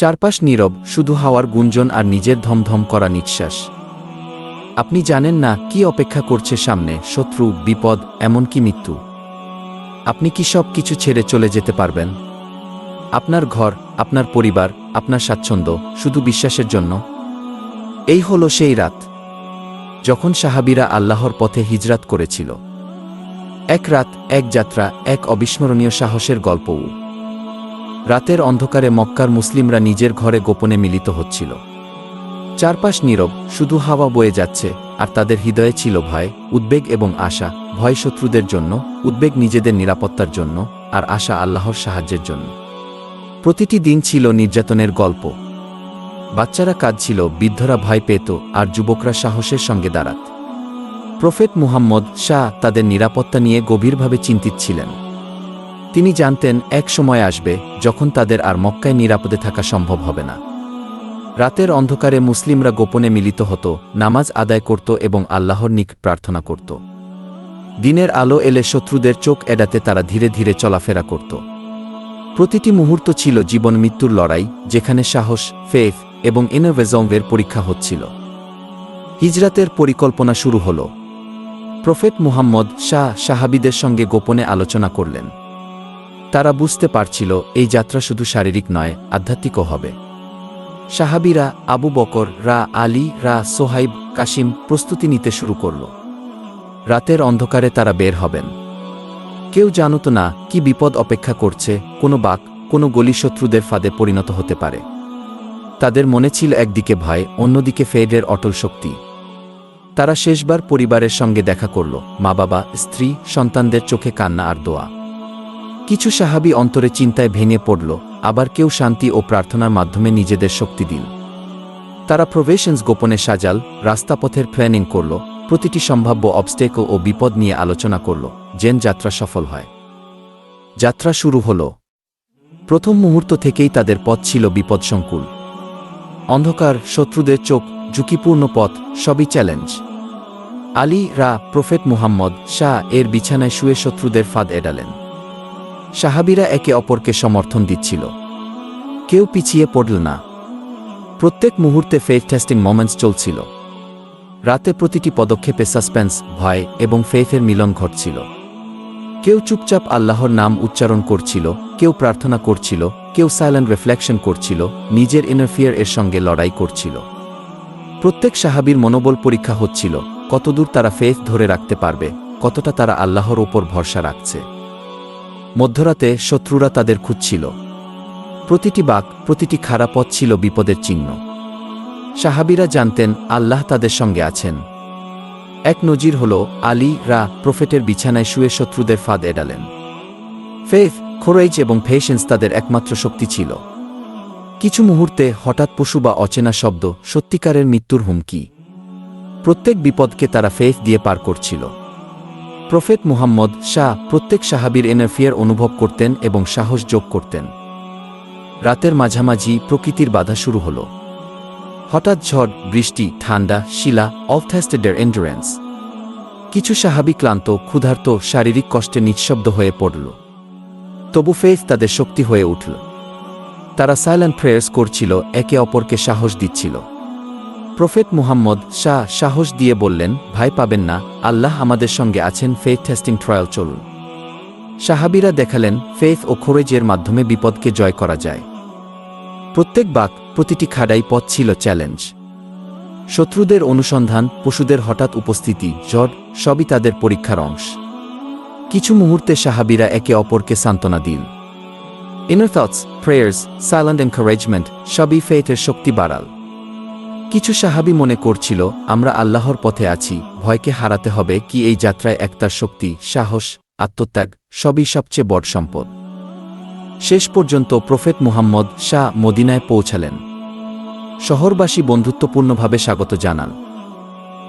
চারপাশ নীরব, শুধু হাওয়ার গুঞ্জন আর নিজের ধমধম করা নিঃশ্বাস। আপনি জানেন না কি অপেক্ষা করছে সামনে, শত্রু, বিপদ, এমনকি মৃত্যু। আপনি কি সব কিছু ছেড়ে চলে যেতে পারবেন? আপনার ঘর, আপনার পরিবার, আপনার স্বাচ্ছন্দ্য, শুধু বিশ্বাসের জন্য? এই হলো সেই রাত, যখন সাহাবিরা আল্লাহর পথে হিজরাত করেছিল। এক রাত, এক যাত্রা, এক অবিস্মরণীয় সাহসের গল্পও। রাতের অন্ধকারে মক্কার মুসলিমরা নিজের ঘরে গোপনে মিলিত হচ্ছিল। চারপাশ নীরব, শুধু হাওয়া বয়ে যাচ্ছে, আর তাদের হৃদয়ে ছিল ভয়, উদ্বেগ এবং আশা, ভয় শত্রুদের জন্য, উদ্বেগ নিজেদের নিরাপত্তার জন্য, আর আশা আল্লাহর সাহায্যের জন্য। প্রতিটি দিন ছিল নির্যাতনের গল্প। বাচ্চারা কাঁদছিল, বৃদ্ধরা ভয় পেত, আর যুবকরা সাহসের সঙ্গে দাঁড়াত। প্রফেট মুহাম্মদ শাহ তাদের নিরাপত্তা নিয়ে গভীরভাবে চিন্তিত ছিলেন। তিনি জানতেন, এক সময় আসবে, যখন তাদের আর মক্কায় নিরাপদে থাকা সম্ভব হবে না। রাতের অন্ধকারে মুসলিমরা গোপনে মিলিত হতো, নামাজ আদায় করত এবং আল্লাহর নিক প্রার্থনা করত। দিনের আলো এলে শত্রুদের চোখ এড়াতে তারা ধীরে ধীরে চলাফেরা করত। প্রতিটি মুহূর্ত ছিল জীবন মৃত্যুর লড়াই, যেখানে সাহস ফেফ এবং ইনোভেজমের পরীক্ষা হচ্ছিল। হিজরাতের পরিকল্পনা শুরু হল। প্রফেট মুহাম্মদ শাহ সাহাবিদের সঙ্গে গোপনে আলোচনা করলেন। তারা বুঝতে পারছিল, এই যাত্রা শুধু শারীরিক নয়, আধ্যাত্মিকও হবে। সাহাবিরা আবু বকর, রা আলী, রা সোহাইব কাশিম প্রস্তুতি নিতে শুরু করল। রাতের অন্ধকারে তারা বের হবেন। কেউ জানত না, কি বিপদ অপেক্ষা করছে, কোনো বাক কোনো গলি শত্রুদের ফাঁদে পরিণত হতে পারে। তাদের মনে ছিল একদিকে ভয়, অন্যদিকে ফেডের অটল শক্তি। তারা শেষবার পরিবারের সঙ্গে দেখা করল মা বাবা স্ত্রী, সন্তানদের চোখে কান্না আর দোয়া। কিছু সাহাবি অন্তরে চিন্তায় ভেঙে পড়ল, আবার কেউ শান্তি ও প্রার্থনার মাধ্যমে নিজেদের শক্তি দিল। তারা প্রভেশনস গোপনে সাজাল, রাস্তাপথের প্ল্যানিং করল, প্রতিটি সম্ভাব্য অবস্টেক ও বিপদ নিয়ে আলোচনা করল, যেন যাত্রা সফল হয়। যাত্রা শুরু হল। প্রথম মুহূর্ত থেকেই তাদের পথ ছিল বিপদসংকুল। অন্ধকার, শত্রুদের চোখ, ঝুঁকিপূর্ণ পথ, সবই চ্যালেঞ্জ আলী, রা প্রফেট মুহাম্মদ, শাহ এর বিছানায় শুয়ে শত্রুদের ফাঁদ এডালেন। সাহাবিরা একে অপরকে সমর্থন দিচ্ছিল। কেউ পিছিয়ে পড়ল না। প্রত্যেক মুহূর্তে ফেথ টেস্টিং মোমেন্টস চলছিল। রাতে প্রতিটি পদক্ষেপে সাসপেন্স ভয় এবং ফেথের মিলন ঘটছিল। কেউ চুপচাপ আল্লাহর নাম উচ্চারণ করছিল, কেউ প্রার্থনা করছিল, কেউ সাইলেন্ট রিফ্লেকশন করছিল, নিজের ইনারফিয়ার এর সঙ্গে লড়াই করছিল। প্রত্যেক সাহাবীর মনোবল পরীক্ষা হচ্ছিল, কতদূর তারা ফেথ ধরে রাখতে পারবে, কতটা তারা আল্লাহর ওপর ভরসা রাখছে। মধ্যরাতে শত্রুরা তাদের খুঁজছিল। প্রতিটি বাক, প্রতিটি খারাপ পথ ছিল বিপদের চিহ্ন। সাহাবিরা জানতেন, আল্লাহ তাদের সঙ্গে আছেন। এক নজির হল, আলী, রা, প্রফেটের বিছানায় শুয়ে শত্রুদের ফাঁদ এডালেন। ফেফ খোরাইজ এবং ফেশেন্স তাদের একমাত্র শক্তি ছিল। কিছু মুহূর্তে হঠাৎ পশু বা অচেনা শব্দ, সত্যিকারের মৃত্যুর হুমকি। প্রত্যেক বিপদকে তারা ফেফ দিয়ে পার করছিল। প্রফেট মুহাম্মদ শাহ প্রত্যেক সাহাবীর এনারফিয়ার অনুভব করতেন এবং সাহস যোগ করতেন। রাতের মাঝামাঝি প্রকৃতির বাধা শুরু হল। হঠাৎ ঝড়, বৃষ্টি, ঠান্ডা, শিলা অফ টেস্টেডের এন্ডুরেন্স কিছু সাহাবি ক্লান্ত, ক্ষুধার্ত, শারীরিক কষ্টে নিঃশব্দ হয়ে পড়ল। তবু ফেজ তাদের শক্তি হয়ে উঠল। তারা সাইলেন্ট প্রেয়ার্স করছিল, একে অপরকে সাহস দিচ্ছিল। প্রফেট মুহাম্মদ শাহ সাহস দিয়ে বললেন, ভাই পাবেন না, আল্লাহ আমাদের সঙ্গে আছেন ফেথ টেস্টিং ট্রায়াল চলুন। সাহাবিরা দেখালেন ফেথ ও খোরেজের মাধ্যমে বিপদকে জয় করা যায়। প্রত্যেক বাক, প্রতিটি খাড়াই পথ ছিল চ্যালেঞ্জ। শত্রুদের অনুসন্ধান, পশুদের হঠাৎ উপস্থিতি, ঝড়, সবই তাদের পরীক্ষার অংশ। কিছু মুহূর্তে সাহাবিরা একে অপরকে সান্ত্বনা দিল inner thoughts prayers silent encouragement সবই ফেথের শক্তি বাড়াল। কিছু সাহাবি মনে করছিল, আমরা আল্লাহর পথে আছি, ভয়কে হারাতে হবে কি এই যাত্রায় একতার শক্তি, সাহস, আত্মত্যাগ, সবই সবচেয়ে বড় সম্পদ। শেষ পর্যন্ত প্রফেট মুহাম্মদ শাহ মদিনায় পৌঁছালেন। শহরবাসী বন্ধুত্বপূর্ণভাবে স্বাগত জানান।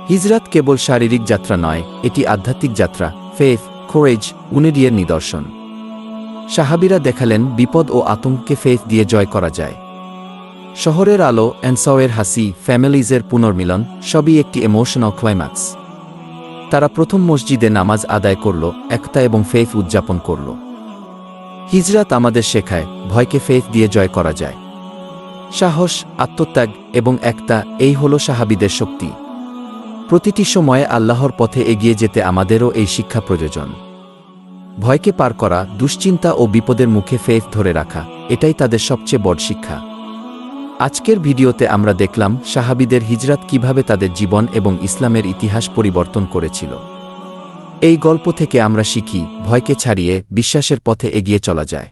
হিজরাত কেবল শারীরিক যাত্রা নয়, এটি আধ্যাত্মিক যাত্রা, ফেফ, খোরেজ উনেডিয়ের নিদর্শন। সাহাবিরা দেখালেন বিপদ ও আতঙ্ককে ফেথ দিয়ে জয় করা যায়। শহরের আলো অ্যান্সাওয়ের হাসি, ফ্যামিলিজের পুনর্মিলন, সবই একটি ইমোশনাল ক্লাইম্যাক্স তারা প্রথম মসজিদে নামাজ আদায় করল, একতা এবং ফেফ উদযাপন করল। হিজরাত আমাদের শেখায়, ভয়কে ফেফ দিয়ে জয় করা যায়। সাহস, আত্মত্যাগ এবং একতা, এই হল সাহাবিদের শক্তি। প্রতিটি সময়ে আল্লাহর পথে এগিয়ে যেতে আমাদেরও এই শিক্ষা প্রয়োজন। ভয়কে পার করা, দুশ্চিন্তা ও বিপদের মুখে ফেফ ধরে রাখা, এটাই তাদের সবচেয়ে বড় শিক্ষা। আজকের ভিডিওতে আমরা দেখলাম সাহাবিদের হিজরাত কীভাবে তাদের জীবন এবং ইসলামের ইতিহাস পরিবর্তন করেছিল। এই গল্প থেকে আমরা শিখি, ভয়কে ছাড়িয়ে বিশ্বাসের পথে এগিয়ে চলা যায়।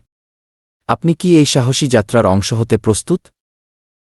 আপনি কি এই সাহসী যাত্রার অংশ হতে প্রস্তুত?